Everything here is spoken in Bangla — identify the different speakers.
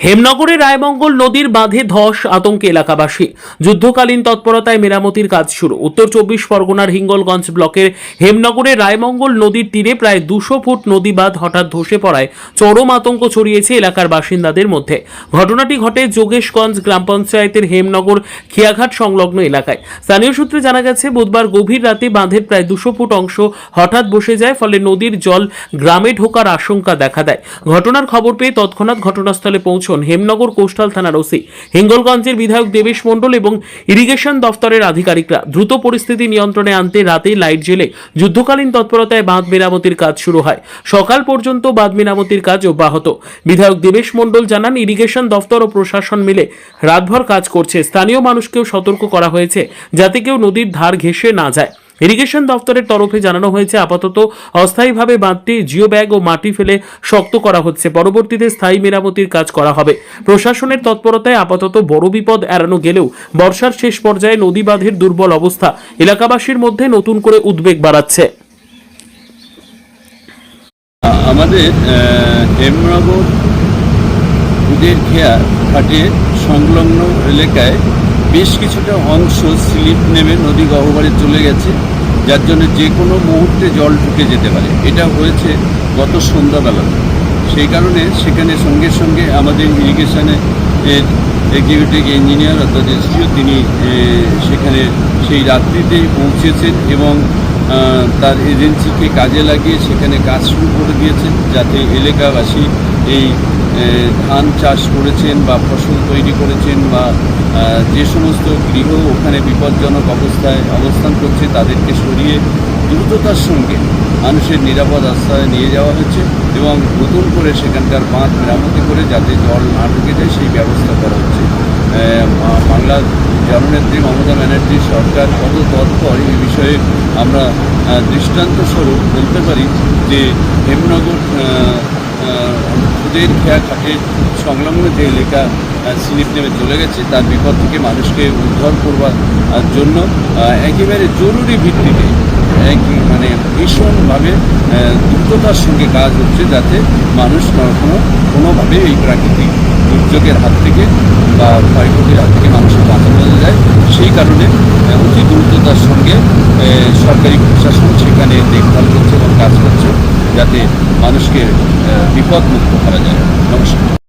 Speaker 1: হেমনগরে রায়মঙ্গল নদীর বাঁধে ধস, আতঙ্কে এলাকাবাসী। যুদ্ধকালীন তৎপরতায় মেরামতির কাজ শুরু। উত্তর চব্বিশ পরগনার হিঙ্গলগঞ্জ ব্লকের হেমনগরে রায়মঙ্গল নদীর তীরে প্রায় দুশো ফুট নদী বাঁধ হঠাৎ ধসে পড়ায় চরম আতঙ্ক ছড়িয়েছে এলাকার বাসিন্দাদের মধ্যে। ঘটনাটি ঘটে যোগেশগঞ্জ গ্রাম পঞ্চায়েতের হেমনগর খিয়াঘাট সংলগ্ন এলাকায়। স্থানীয় সূত্রে জানা গেছে, বুধবার গভীর রাতে বাঁধের প্রায় দুশো ফুট অংশ হঠাৎ বসে যায়, ফলে নদীর জল গ্রামে ঢোকার আশঙ্কা দেখা দেয়। ঘটনার খবর পেয়ে তৎক্ষণাৎ ঘটনাস্থলে পৌঁছন হেমনগর কোস্টাল থানার ওসি। হিঙ্গলগঞ্জের বিধায়ক দেবেশ মণ্ডল এবং ইরিগেশন দফতরের আধিকারিকরা দ্রুত পরিস্থিতি নিয়ন্ত্রণে আনতে রাতে লাইট জেলে যুদ্ধকালীন তৎপরতায় বাঁধ মেরামতির কাজ শুরু হয়। সকাল পর্যন্ত বাঁধ মেরামতির কাজ অব্যাহত। বিধায়ক দেবেশ মণ্ডল জানান, ইরিগেশন দফতর ও প্রশাসন মিলে রাতভর কাজ করছে। স্থানীয় মানুষকেও সতর্ক করা হয়েছে যাতে কেউ নদীর ধার ঘেঁষে না যায়। ইরিগেশন দফতরের তরফে জানানো হয়েছে, আপাতত অস্থায়ীভাবে বাঁধটি জিও ব্যাগ ও মাটি ফেলে শক্ত করা হচ্ছে। পরবর্তীতে স্থায়ী মেরামতির কাজ করা হবে। প্রশাসনের তৎপরতায় আপাতত বড় বিপদ এড়ানো গেলেও বর্ষার শেষ পর্যায়ে নদী বাঁধের দুর্বল অবস্থা এলাকাবাসীর মধ্যে নতুন করে উদ্বেগ বাড়াচ্ছে।
Speaker 2: আমাদের হেমনগর খেয়া ঘাটে সংলগ্ন এলাকায় বেশ কিছুটা অংশ স্লিপ নেমে নদী গহ্বরে চলে গেছে, যার জন্য যে কোনো মুহূর্তে জল ঢুকে যেতে পারে। এটা হয়েছে গত সন্ধ্যাবেলা। সেই কারণে সেখানে সঙ্গে সঙ্গে আমাদের ইরিগেশনে এক্সিকিউটিভ ইঞ্জিনিয়ার অর্থাৎ এসডিও তিনি সেখানে সেই রাত্রিতেই পৌঁছেছেন এবং তার এজেন্সিকে কাজে লাগিয়ে সেখানে কাজ শুরু করে দিয়েছেন, যাতে এলাকাবাসী এই ধান চাষ করেছেন বা ফসল তৈরি করেছেন বা যে সমস্ত গৃহ ওখানে বিপজ্জনক অবস্থায় অবস্থান করছে তাদেরকে সরিয়ে দ্রুততার সঙ্গে মানুষের নিরাপদ আশ্রয়ে নিয়ে যাওয়া হচ্ছে এবং নতুন করে সেখানকার বাঁধ মেরামতি করে যাতে জল না ঢুকে যায় সেই ব্যবস্থা করা হচ্ছে। বাংলার জননেত্রী মমতা ব্যানার্জি সরকার কত তৎপর এই বিষয়ে আমরা আহ, দৃষ্টান্ত স্বরূপ বলতে পারি যে হেমনগর সুদের খেয়া ঘাটে সংলগ্ন যে এলাকা স্লিপ নেমে চলে গেছে, তার বিপদ থেকে মানুষকে উদ্ধার করবার জন্য একেবারে জরুরি ভিত্তিতে এক মানে ভীষণভাবে দ্রুততার সঙ্গে কাজ হচ্ছে যাতে মানুষ কখনো কোনোভাবে এই প্রাকৃতিক দুর্যোগের হাত থেকে বা ক্ষয়ক্ষতির হাত থেকে মানুষের বাঁচানো যায়। সেই কারণে অতি দ্রুততার সঙ্গে সরকারি প্রশাসন সেখানে দেখভাল করছে এবং কাজ করছে। যাতে মানুষকে বিপদমুক্ত করা যায়। নমস্কার।